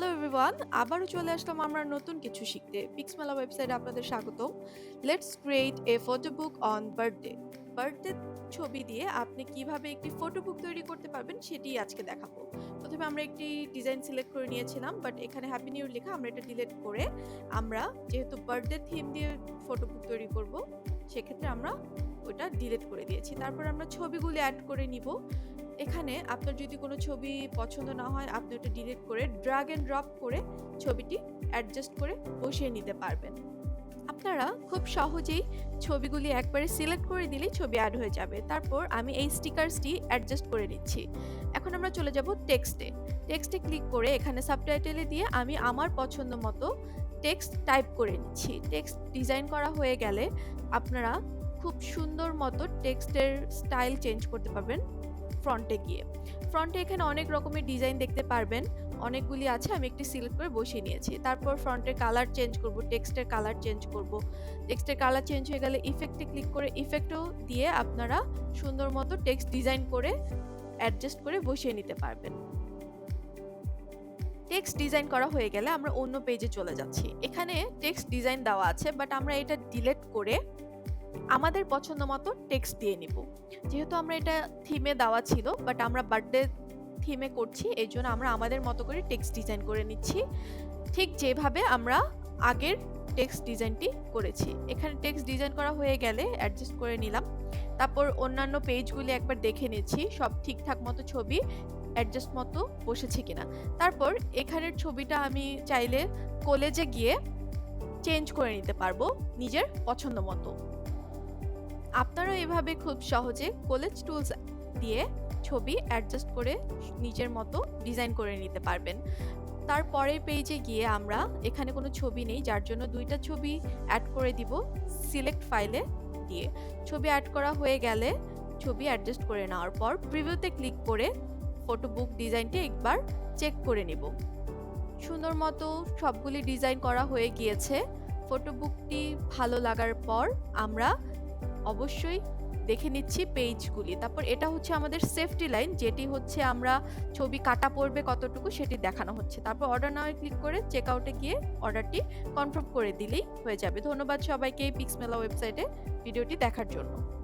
Hello everyone আবারও চলে আসলাম আমরা নতুন কিছু শিখতে। পিক্সমেলা ওয়েবসাইটে আপনাদের স্বাগত let's create a photo book on birthday birthday ছবি দিয়ে আপনি কীভাবে একটি ফটো বুক তৈরি করতে পারবেন সেটি আজকে দেখাবো। প্রথমে আমরা একটি ডিজাইন সিলেক্ট করে নিয়েছিলাম বাট এখানে হ্যাপি নিউ লেখা আমরা এটা ডিলেট করে আমরা যেহেতু বার্থডে থিম দিয়ে ফটো বুক তৈরি করব, সেক্ষেত্রে আমরা ওটা ডিলিট করে দিয়েছি। তারপর আমরা ছবিগুলি অ্যাড করে নিব। এখানে আপনার যদি কোনো ছবি পছন্দ না হয়, আপনি ওটা ডিলিট করে ড্রাগ অ্যান্ড ড্রপ করে ছবিটি অ্যাডজাস্ট করে বসিয়ে নিতে পারবেন। আপনারা খুব সহজেই ছবিগুলি একবারে সিলেক্ট করে দিলেই ছবি অ্যাড হয়ে যাবে। তারপর আমি এই স্টিকার্সটি অ্যাডজাস্ট করে নিচ্ছি। এখন আমরা চলে যাব টেক্সটে টেক্সটে ক্লিক করে এখানে সাবটাইটেলে দিয়ে আমি আমার পছন্দ মতো টেক্সট টাইপ করে নিচ্ছি। টেক্সট ডিজাইন করা হয়ে গেলে আপনারা খুব সুন্দর মতো টেক্সটের স্টাইল চেঞ্জ করতে পারবেন। ফ্রন্টে গিয়ে। ফ্রন্টে এখানে অনেক রকমের ডিজাইন দেখতে পারবেন। অনেকগুলি আছে, আমি একটি সিলেক্ট করে বসিয়ে নিয়েছি। তারপর ফ্রন্টের কালার চেঞ্জ করব, টেক্সটের কালার চেঞ্জ করব। টেক্সটের কালার চেঞ্জ হয়ে গেলে ইফেক্টে ক্লিক করে ইফেক্টও দিয়ে আপনারা সুন্দর মতো টেক্সট ডিজাইন করে অ্যাডজাস্ট করে বসিয়ে নিতে পারবেন। টেক্সট ডিজাইন করা হয়ে গেলে আমরা অন্য পেজে চলে যাচ্ছি। এখানে টেক্সট ডিজাইন দেওয়া আছে বাট আমরা এটা ডিলেট করে আমাদের পছন্দ মতো টেক্সট দিয়ে নিব। যেহেতু আমরা এটা থিমে দেওয়া ছিল বাট আমরা বার্থডে থিমে করছি এই জন্য আমরা আমাদের মতো করে টেক্সট ডিজাইন করে নিচ্ছি। ঠিক যেভাবে আমরা আগের টেক্সট ডিজাইনটি করেছি। এখানে টেক্সট ডিজাইন করা হয়ে গেলে অ্যাডজাস্ট করে নিলাম। তারপর অন্যান্য পেজগুলি একবার দেখে নিচ্ছি, সব ঠিকঠাক মতো ছবি অ্যাডজাস্ট মতো বসেছে কিনা। তারপর এখানের ছবিটা আমি চাইলে কলেজে গিয়ে চেঞ্জ করে নিতে পারব নিজের পছন্দ মতো। আপনারাও এভাবে খুব সহজে কলেজ টুলস দিয়ে ছবি অ্যাডজাস্ট করে নিজের মতো ডিজাইন করে নিতে পারবেন। তারপরের পেজে গিয়ে আমরা এখানে কোনো ছবি নেই, যার জন্য দুইটা ছবি অ্যাড করে দিব সিলেক্ট ফাইলে দিয়ে। ছবি অ্যাড করা হয়ে গেলে ছবি অ্যাডজাস্ট করে নেওয়ার পর প্রিভিউতে ক্লিক করে ফটো বুক ডিজাইনটি একবার চেক করে নেব। সুন্দর মতো সবগুলি ডিজাইন করা হয়ে গিয়েছে। ফটো বুকটি ভালো লাগার পর আমরা অবশ্যই দেখে নিচ্ছি পেজগুলি। তারপর এটা হচ্ছে আমাদের সেফটি লাইন যেটি হচ্ছে আমরা ছবি কাটা পড়বে কতটুকু সেটি দেখানো হচ্ছে। তারপর অর্ডার নাও ক্লিক করে চেক আউটে গিয়ে অর্ডারটি কনফার্ম করে দিলেই হয়ে যাবে। ধন্যবাদ সবাইকে এই পিক্সমেলা ওয়েবসাইটে ভিডিওটি দেখার জন্য।